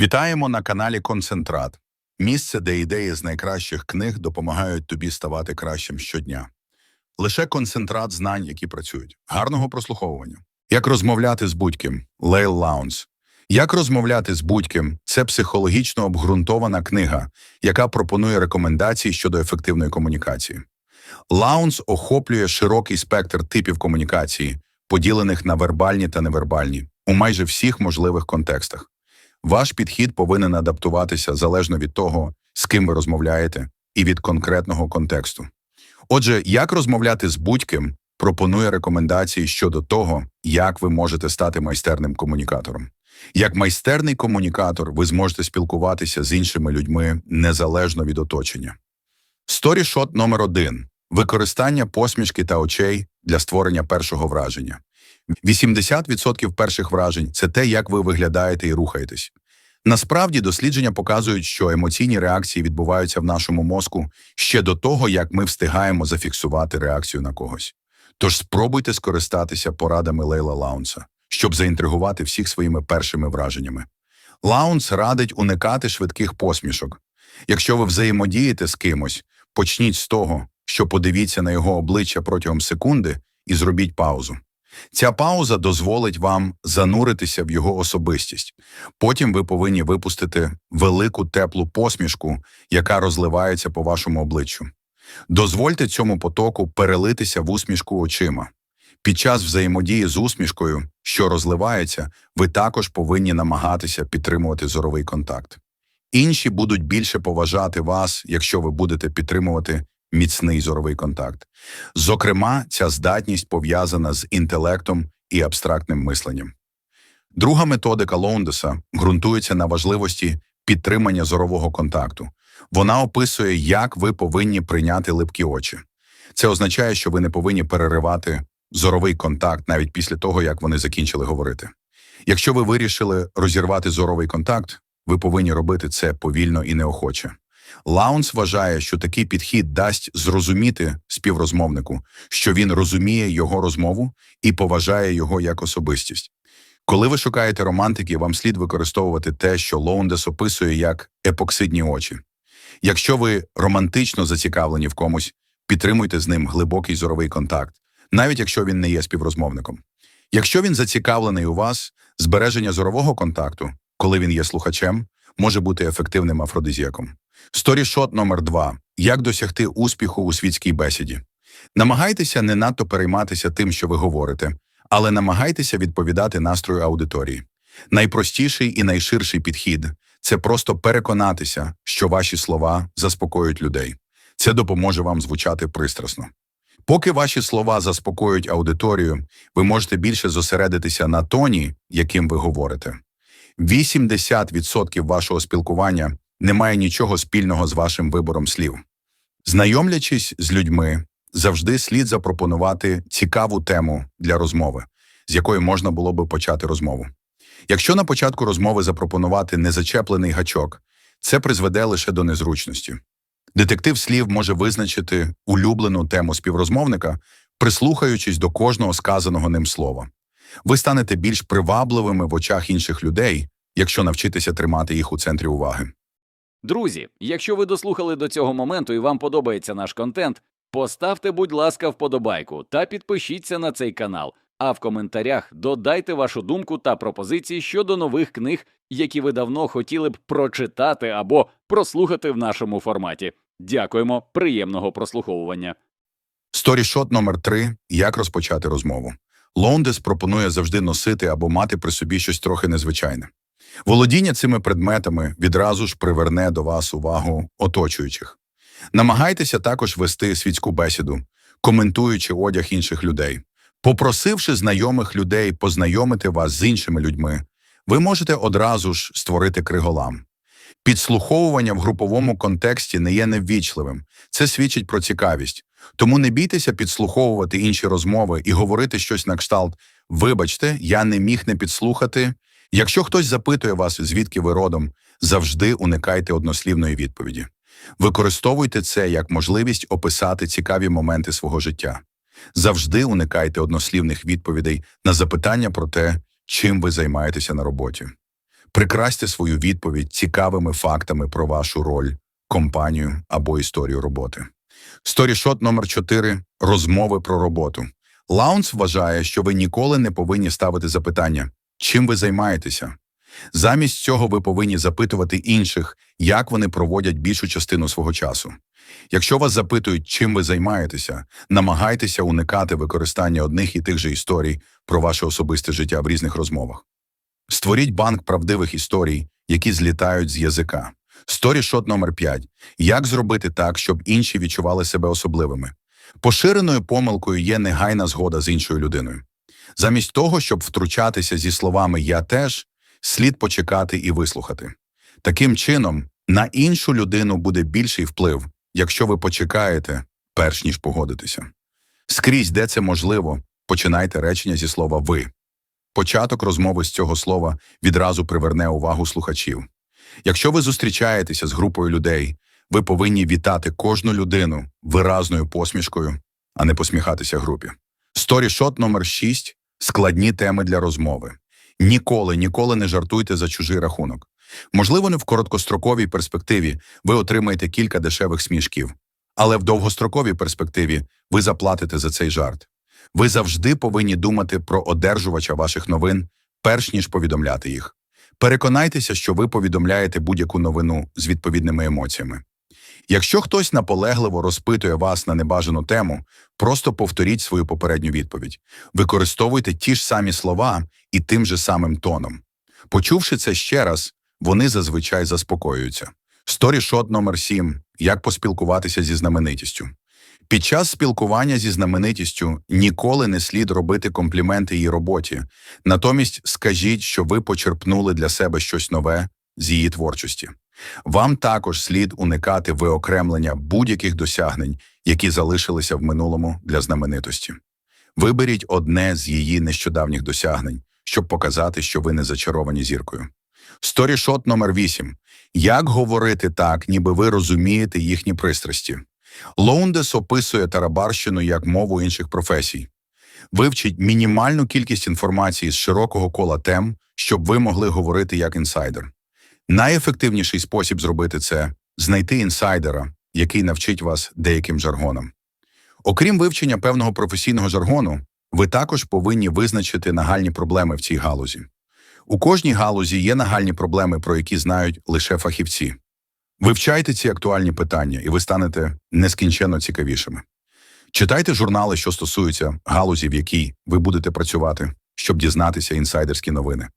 Вітаємо на каналі Концентрат, місце, де ідеї з найкращих книг допомагають тобі ставати кращим щодня. Лише концентрат знань, які працюють. Гарного прослуховування. Як розмовляти з будь-ким Лейл Лаунс. Як розмовляти з будь-ким це психологічно обґрунтована книга, яка пропонує рекомендації щодо ефективної комунікації. Лаунс охоплює широкий спектр типів комунікації, поділених на вербальні та невербальні, у майже всіх можливих контекстах. Ваш підхід повинен адаптуватися залежно від того, з ким ви розмовляєте, і від конкретного контексту. Отже, як розмовляти з будь-ким пропонує рекомендації щодо того, як ви можете стати майстерним комунікатором. Як майстерний комунікатор, ви зможете спілкуватися з іншими людьми незалежно від оточення. Сторішот номер один використання посмішки та очей для створення першого враження. 80% перших вражень це те, як ви виглядаєте і рухаєтесь. Насправді, дослідження показують, що емоційні реакції відбуваються в нашому мозку ще до того, як ми встигаємо зафіксувати реакцію на когось. Тож спробуйте скористатися порадами Лейла Лаунса, щоб заінтригувати всіх своїми першими враженнями. Лаунс радить уникати швидких посмішок. Якщо ви взаємодієте з кимось, почніть з того, що подивіться на його обличчя протягом секунди і зробіть паузу. Ця пауза дозволить вам зануритися в його особистість. Потім ви повинні випустити велику теплу посмішку, яка розливається по вашому обличчю. Дозвольте цьому потоку перелитися в усмішку очима. Під час взаємодії з усмішкою, що розливається, ви також повинні намагатися підтримувати зоровий контакт. Інші будуть більше поважати вас, якщо ви будете підтримувати міцний зоровий контакт. Зокрема, ця здатність пов'язана з інтелектом і абстрактним мисленням. Друга методика Лоундеса ґрунтується на важливості підтримання зорового контакту. Вона описує, як ви повинні прийняти липкі очі. Це означає, що ви не повинні переривати зоровий контакт навіть після того, як вони закінчили говорити. Якщо ви вирішили розірвати зоровий контакт, ви повинні робити це повільно і неохоче. Лаунс вважає, що такий підхід дасть зрозуміти співрозмовнику, що він розуміє його розмову і поважає його як особистість. Коли ви шукаєте романтики, вам слід використовувати те, що Лоундес описує як епоксидні очі. Якщо ви романтично зацікавлені в комусь, підтримуйте з ним глибокий зоровий контакт, навіть якщо він не є співрозмовником. Якщо він зацікавлений у вас, збереження зорового контакту, коли він є слухачем, може бути ефективним афродизіаком. Сторішот номер 2 Як досягти успіху у світській бесіді? Намагайтеся не надто перейматися тим, що ви говорите, але намагайтеся відповідати настрою аудиторії. Найпростіший і найширший підхід це просто переконатися, що ваші слова заспокоюють людей. Це допоможе вам звучати пристрасно. Поки ваші слова заспокоюють аудиторію, ви можете більше зосередитися на тоні, яким ви говорите. 80% вашого спілкування не має нічого спільного з вашим вибором слів. Знайомлячись з людьми, завжди слід запропонувати цікаву тему для розмови, з якої можна було би почати розмову. Якщо на початку розмови запропонувати незачеплений гачок, це призведе лише до незручності. Детектив слів може визначити улюблену тему співрозмовника, прислухаючись до кожного сказаного ним слова. Ви станете більш привабливими в очах інших людей, якщо навчитеся тримати їх у центрі уваги. Друзі, якщо ви дослухали до цього моменту і вам подобається наш контент, поставте, будь ласка, вподобайку та підпишіться на цей канал. А в коментарях додайте вашу думку та пропозиції щодо нових книг, які ви давно хотіли б прочитати або прослухати в нашому форматі. Дякуємо, приємного прослуховування. Сторішот номер 3 Як розпочати розмову. Лондес пропонує завжди носити або мати при собі щось трохи незвичайне. Володіння цими предметами відразу ж приверне до вас увагу оточуючих. Намагайтеся також вести світську бесіду, коментуючи одяг інших людей. Попросивши знайомих людей познайомити вас з іншими людьми, ви можете одразу ж створити криголам. Підслуховування в груповому контексті не є неввічливим, це свідчить про цікавість. Тому не бійтеся підслуховувати інші розмови і говорити щось на кшталт Вибачте, я не міг не підслухати. Якщо хтось запитує вас, звідки ви родом, завжди уникайте однослівної відповіді. Використовуйте це як можливість описати цікаві моменти свого життя. Завжди уникайте однослівних відповідей на запитання про те, чим ви займаєтеся на роботі. Прикрасьте свою відповідь цікавими фактами про вашу роль, компанію або історію роботи. Сторішот номер 4 розмови про роботу. Лаунс вважає, що ви ніколи не повинні ставити запитання, чим ви займаєтеся. Замість цього ви повинні запитувати інших, як вони проводять більшу частину свого часу. Якщо вас запитують, чим ви займаєтеся, намагайтеся уникати використання одних і тих же історій про ваше особисте життя в різних розмовах. Створіть банк правдивих історій, які злітають з язика. Сторішот номер 5. Як зробити так, щоб інші відчували себе особливими? Поширеною помилкою є негайна згода з іншою людиною. Замість того, щоб втручатися зі словами Я теж, слід почекати і вислухати. Таким чином, на іншу людину буде більший вплив, якщо ви почекаєте, перш ніж погодитеся. Скрізь, де це можливо, починайте речення зі слова ви. Початок розмови з цього слова відразу приверне увагу слухачів. Якщо ви зустрічаєтеся з групою людей, ви повинні вітати кожну людину виразною посмішкою, а не посміхатися групі. Сторішот номер 6 складні теми для розмови. Ніколи, ніколи не жартуйте за чужий рахунок. Можливо, не в короткостроковій перспективі ви отримаєте кілька дешевих смішків, але в довгостроковій перспективі ви заплатите за цей жарт. Ви завжди повинні думати про одержувача ваших новин, перш ніж повідомляти їх. Переконайтеся, що ви повідомляєте будь-яку новину з відповідними емоціями. Якщо хтось наполегливо розпитує вас на небажану тему, просто повторіть свою попередню відповідь. Використовуйте ті ж самі слова і тим же самим тоном. Почувши це ще раз, вони зазвичай заспокоюються. Сторішот номер 7. Як поспілкуватися зі знаменитістю. Під час спілкування зі знаменитістю ніколи не слід робити компліменти її роботі. Натомість скажіть, що ви почерпнули для себе щось нове з її творчості. Вам також слід уникати виокремлення будь-яких досягнень, які залишилися в минулому для знаменитості. Виберіть одне з її нещодавніх досягнень, щоб показати, що ви не зачаровані зіркою. Сторішот номер 8. Як говорити так, ніби ви розумієте їхні пристрасті? Лоундес описує тарабарщину як мову інших професій. Вивчіть мінімальну кількість інформації з широкого кола тем, щоб ви могли говорити як інсайдер. Найефективніший спосіб зробити це знайти інсайдера, який навчить вас деяким жаргонам. Окрім вивчення певного професійного жаргону, ви також повинні визначити нагальні проблеми в цій галузі. У кожній галузі є нагальні проблеми, про які знають лише фахівці. Вивчайте ці актуальні питання, і ви станете нескінченно цікавішими. Читайте журнали, що стосуються галузі, в якій ви будете працювати, щоб дізнатися інсайдерські новини.